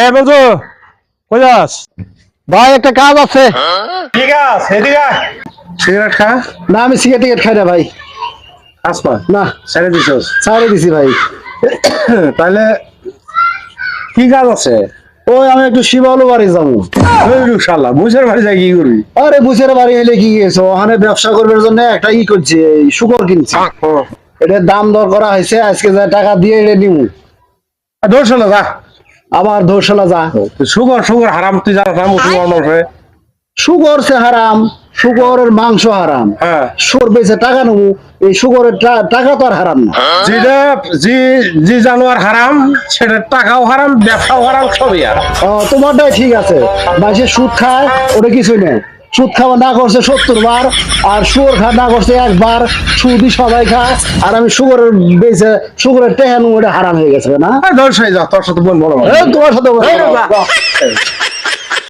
এ বন্ধু কই যাস? ভাই একটা কাজ আছে। ঠিক আছে এদিকে সিগারেট খা। না আমি সিগারেট টিকেট খাই না ভাই। আসপা না। ছেড়ে দিছস? ছাড়ে দিছি ভাই। তাহলে কি কাজ আছে? ওই আমি একটু শিবালু বাড়ি যাব। ওই শালা মুসের বাড়ি যাই কি করবি? আরে বুঝের বাড়ি হলে কি গেছো ওখানে ব্যবসা করবার জন্য একটা ই করছে শুকর কিনছি। এটার দাম দর করা হয়েছে আজকে যা টাকা দিয়ে এটা নিব দোষ হলো যা। আবার ধর্ষলা যা। সুগর সুগর হারাম তুই জানাস না মুসলমান মানুষে সুগর সে হারাম সুগরের মাংস হারাম। হ্যাঁ। শুকর বেচে টাকা নেব এই সুগরের টাকা তো আর হারাম না। যেটা যে যে জানোয়ার হারাম সেটা টাকাও হারাম ব্যবসাও হারাম সবই হারাম। তোমারটাই ঠিক আছে। মাসে সুদ খায় ওটা কিছুই নেই। সুদ খাওয়া না করছে সত্তর বার আর সুগর খা না করছে একবার সুদি সবাই খা আর আমি সুগরের বেঁচে শুকরের টেহানু ওটা হারাম হয়ে গেছে না? হয়ে যা তোর সাথে বল বলো সাথে।